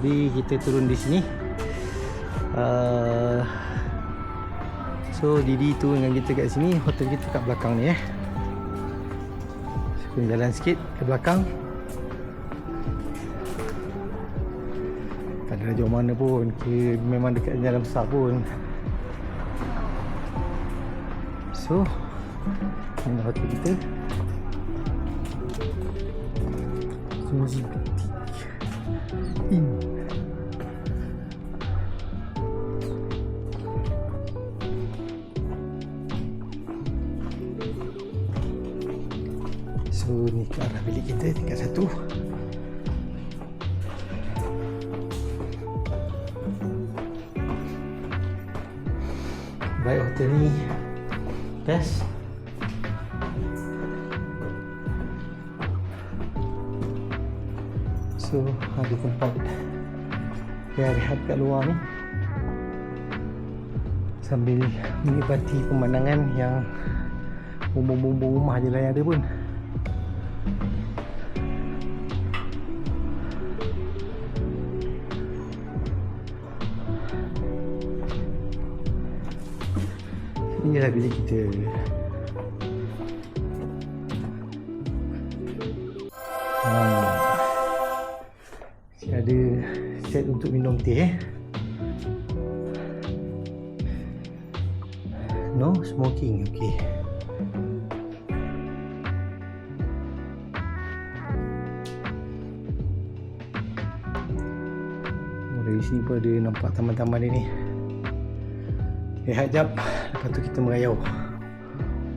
Tadi kita turun di sini. Uh, so Didi tu dengan kita kat sini, hotel kita kat belakang ni eh. So, jalan sikit ke belakang. Tak ada jauh mana pun. Kita memang dekat jalan besar pun. So, ini hotel kita. Suzy So ni ke arah bilik kita tingkat satu. Baik hotel ni Best So ada tempat Ya rehat kat luar ni. Sambil menikmati pemandangan yang Bumbung-bumbung rumah je lah yang ada pun Inilah bilik kita Hmm. Saya ada set untuk minum teh eh. No smoking, okay. Dari sini pun ada nampak taman-taman ni. Rehat jap, lepas tu kita merayau.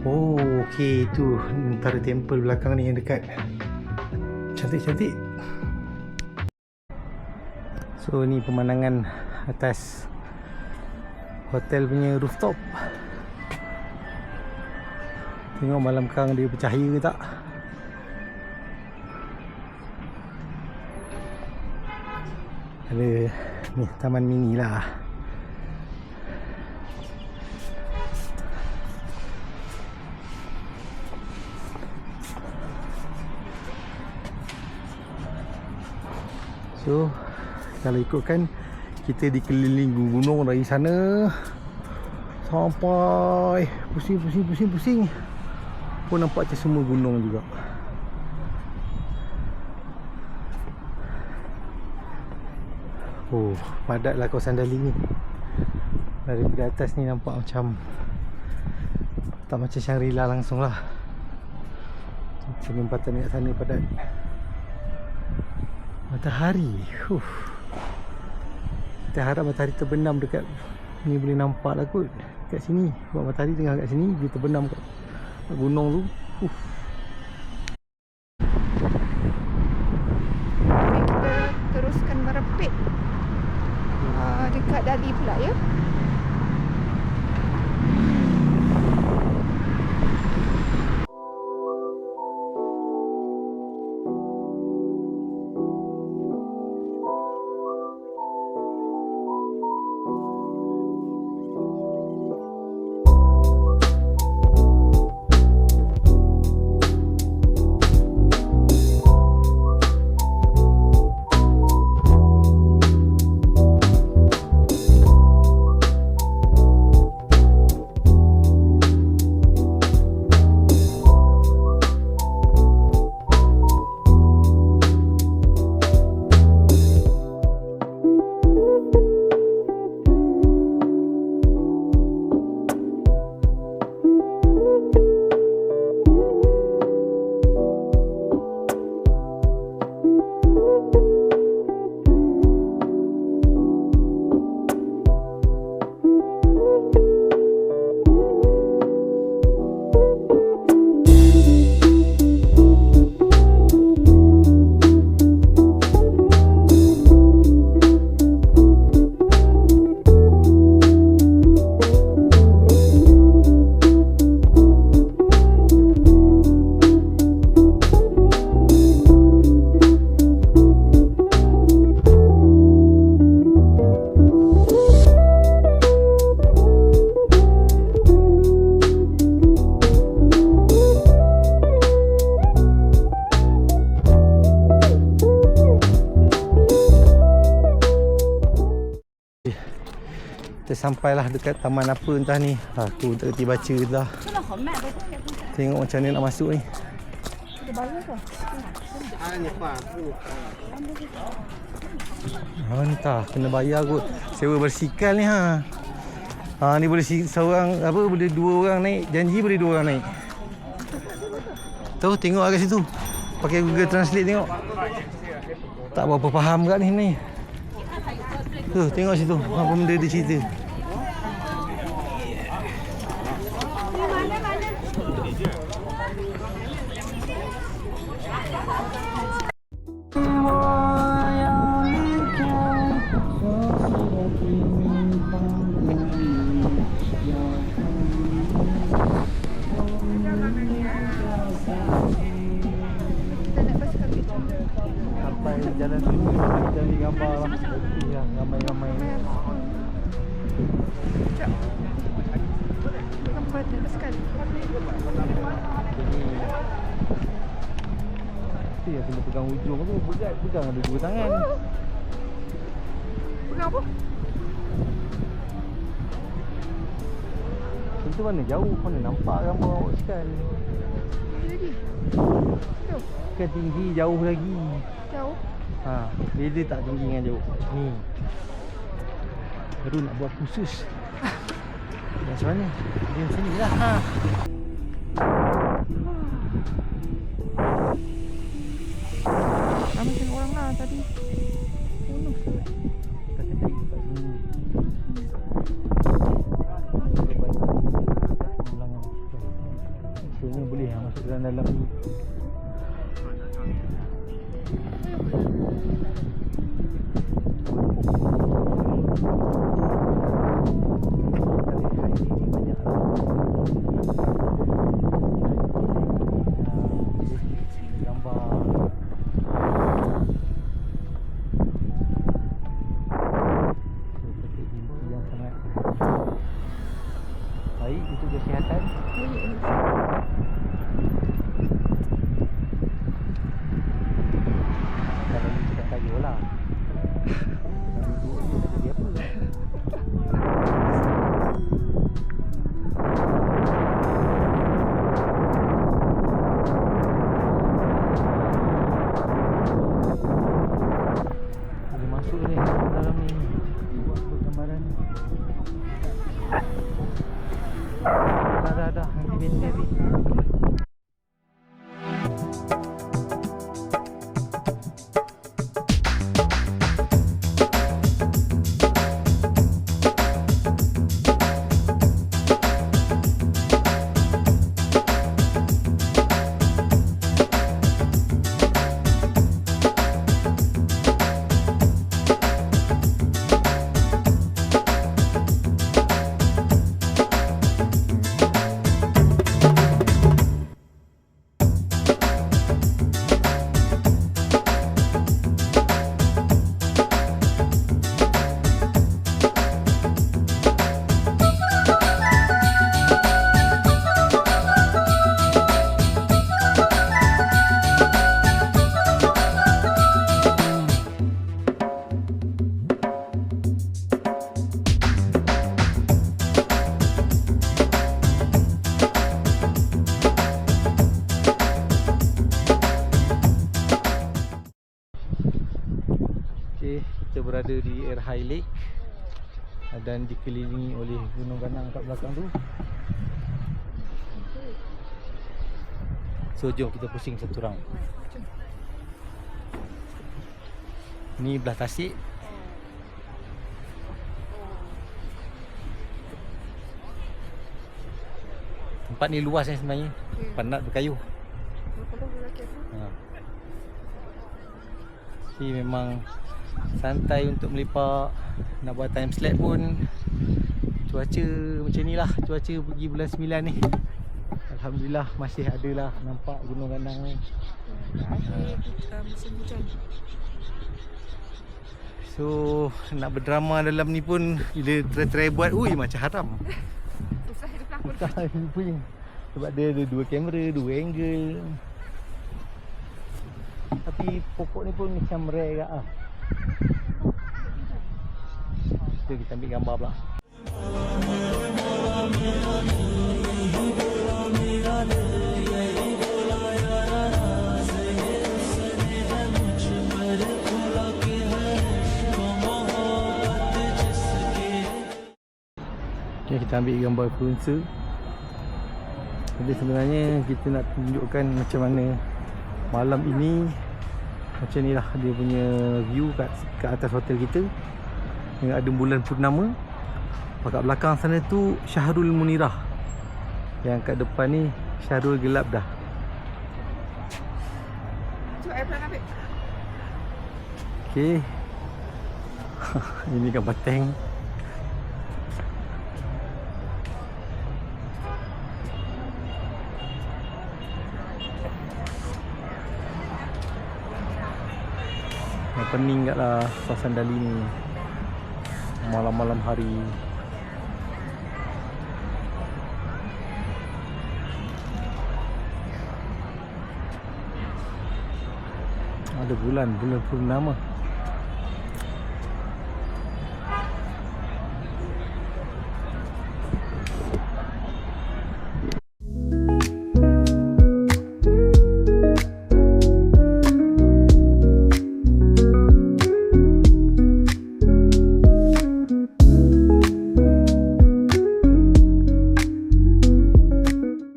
Oh, okey tu antara temple belakang ni yang dekat. Cantik-cantik. So ni pemandangan atas hotel punya rooftop. Tengok malam kang dia bercahaya ke tak? Ada ni taman mini lah. So kalau ikutkan kita dikelilingi gunung dari sana sampai pusing pusing pusing pusing pun nampak macam semua gunung juga. Oh, padatlah kawasan Dali ni. Daripada atas ni nampak macam tak macam Shangri-La langsung lah. Penempatan dekat sana padat. Matahari. Huh. Kita harap matahari terbenam dekat ni boleh nampak lah kot. Kat sini. Sebab matahari tengah kat sini dia terbenam kat gunung tu. Huh. Kita teruskan merepit uh, dekat Dali pula ya. Sampailah dekat taman apa entah ni. Aku tak kerti baca dah. Tengok macam ni nak masuk ni. Ha, entah kena bayar kot. Sewa bersikal ni ha. Ha ni boleh si- seorang apa boleh dua orang naik. Janji boleh dua orang naik. Tahu tengok kat situ. Pakai Google Translate tengok. Tak berapa faham kat ni ni. Tu tengok situ. Apa benda dia cerita. Mesti yang kena pegang ujung tu Berat pegang ada dua tangan Pegang apa? Itu mana jauh Mana nampak gambar awak sekal Ni lagi. Tu. Kan tinggi jauh lagi Jauh. ha, Beza tak tinggi dengan jauh Ni Baru nak buat khusus Macam mana Dia macam ni lah ha. Ramai tengok orang lah tadi. Ulangan Maksudnya boleh lah masuk dalam dalam ni gambar Air High Lake dan dikelilingi oleh gunung ganang kat belakang tu. So jom kita pusing satu round. Ni belah tasik. Tempat ni luas ni sebenarnya. Penat berkayu. Ha. Jadi memang santai untuk melipat Nak buat time slap pun Cuaca macam ni lah. Cuaca pergi bulan 9 ni. Alhamdulillah masih ada lah. Nampak gunung ganang ni. So nak berdrama dalam ni pun Bila try-try buat Ui macam haram. Susah punya Sebab dia ada dua kamera Dua angle. Tapi pokok ni pun macam rare kat lah Kita kita ambil gambar pula. Okay, kita ambil gambar influencer. Jadi sebenarnya kita nak tunjukkan macam mana Malam ini Macam ni lah dia punya view kat, kat atas hotel kita. Dengan ada bulan purnama. Kat belakang sana tu Syahrul Munirah. Yang kat depan ni Syahrul Gelap dah. Cuba air. Okay Ini gambar tank pening kat lah Suasana Dali ni. Malam-malam hari. Ada bulan, bulan purnama